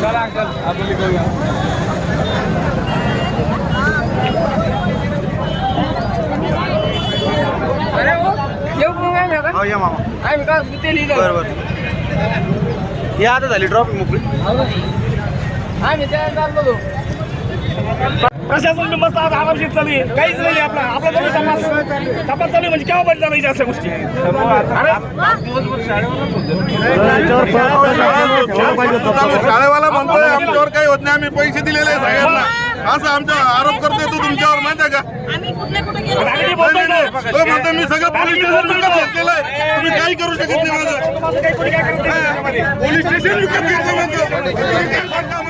चला अंकल आपण निघूया अरे हो येऊ मग आम्ही आता. हो या मामा. आम्ही का ते लिहिलं बरं बरं. ही आता झाली ड्रॉपिंग मोकळी. आम्ही त्या होतो. प्रशासन मस्त आज आरामशीर चालू आहे. काहीच नाही आपला. आपला चालू तपास तपास चालू म्हणजे केव्हा बंद झाला अशा गोष्टी? अरे शाळेवाला म्हणतोय आमच्यावर काही होत नाही आम्ही पैसे दिलेले सगळ्यांना. असं आमचा आरोप करतोय तो तुमच्यावर माहिती आहे का? म्हणतो मी सगळं पोलीस स्टेशन विकत घेतलेलं आहे. तुम्ही काही करू शकत नाही माझं. माझं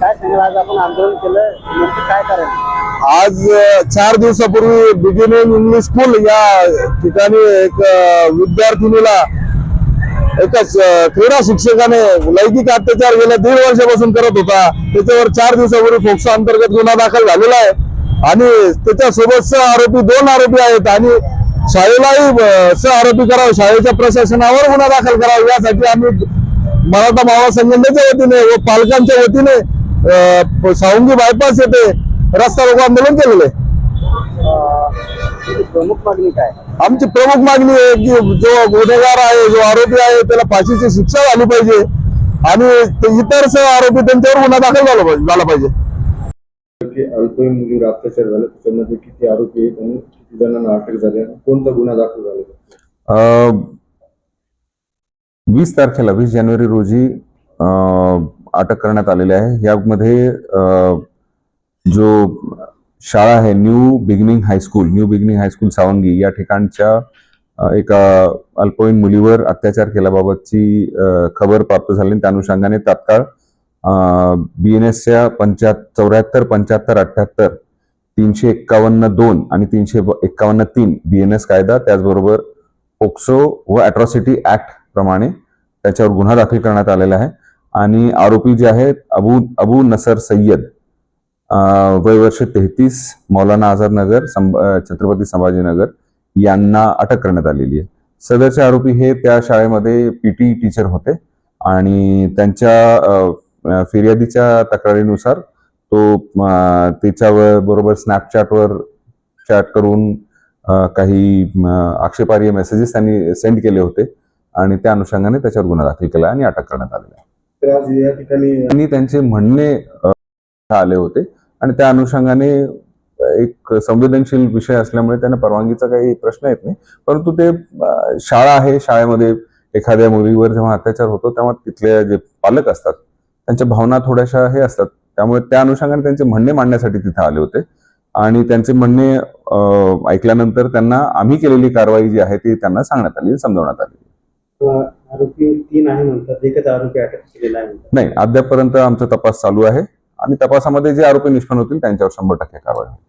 काय आज चार दिवसापूर्वी बिगिनिंग इंग्लिश स्कूल या ठिकाणी एक विद्यार्थिनीला एकाच क्रीडा शिक्षकाने लैंगिक अत्याचार गेल्या दीड वर्षापासून करत होता. त्याच्यावर चार दिवसापूर्वी फोक्सो अंतर्गत गुन्हा दाखल झालेला आहे. आणि त्याच्यासोबत सह आरोपी दोन आरोपी आहेत. आणि शाळेलाही सह आरोपी करावं शाळेच्या प्रशासनावर गुन्हा दाखल करावा यासाठी आम्ही मराठा मावा संघटनेच्या वतीने व पालकांच्या वतीने सावंगी बायपास येथे रस्ता रोको आंदोलन केलेलं आहे. प्रमुख मागणी काय? आमची प्रमुख मागणी आहे की जो गुन्हेगार आहे जो आरोपी आहे त्याला फाशीची शिक्षा झाली पाहिजे आणि इतर सह आरोपी त्यांच्यावर गुन्हा दाखल झाला पाहिजे झाला पाहिजे. अल्पवयीन मुलीवर अत्याचार झाले त्याच्यामध्ये किती आरोपी आहेत आणि किती जणांना अटक झाली कोणता गुन्हा दाखल झाला? वीस तारखेला वीस जानेवारी रोजी अ, अटक करण्यात आलेली आहे. यामध्ये जो शाळा आहे new beginning high school new beginning high school Sawangi या ठिकाणच्या एका अल्पवयीन मुलीवर अत्याचार केल्याबाबतची खबर प्राप्त झाली आणि त्या अनुषंगाने तात्काळ बी एन एसच्या पंच्या चौऱ्याहत्तर पंच्याहत्तर अठ्ठ्याहत्तर तीनशे एक्कावन्न दोन आणि तीनशे एक्कावन्न तीन बी एन एस कायदा त्याचबरोबर पोक्सो व अॅट्रॉसिटी ऍक्ट प्रमाणे त्याच्यावर गुन्हा दाखल करण्यात आलेला आहे. आणि आरोपी जे आहेत अबू अबू नसर सय्यद वय वर्ष तेहतीस मौलाना आझाद नगर संभ- छत्रपती संभाजीनगर यांना अटक करण्यात आलेली आहे. सदरचे आरोपी हे त्या शाळेमध्ये पीटी टीचर होते आणि त्यांच्या फिर्यादीच्या तक्रारीनुसार तो त्याच्यावर बरोबर स्नॅपचॅटवर चॅट करून काही आक्षेपार्ह मेसेजेस त्यांनी सेंड केले होते आणि त्या अनुषंगाने त्याच्यावर गुन्हा दाखल केला आणि अटक करण्यात आलेली आहे. तर आज या ठिकाणी त्यांनी त्यांचे म्हणणे आले होते. आणि त्या अनुषंगाने एक संवेदनशील विषय असल्यामुळे त्यांना परवानगीचा काही प्रश्न येत नाही. परंतु ते शाळा आहे. शाळेमध्ये एखाद्या मुलीवर जेव्हा अत्याचार होतो तेव्हा तिथले जे पालक असतात त्यांच्या भावना थोड्याशा हे असतात. त्यामुळे त्या अनुषंगाने त्यांचे म्हणणे मांडण्यासाठी तिथे आले होते. आणि त्यांचे म्हणणे ऐकल्यानंतर त्यांना आम्ही केलेली कारवाई जी आहे ती त्यांना सांगण्यात आली समजवण्यात आली. आरोपी तीन आहे म्हणतात एकच आरोपी अटक केलेला आहे नाही अद्यापपर्यंत आमचा तपास चालू आहे आणि तपासामध्ये जे आरोपी निष्पन्न होतील त्यांच्यावर शंभर टक्के कारवाई होईल.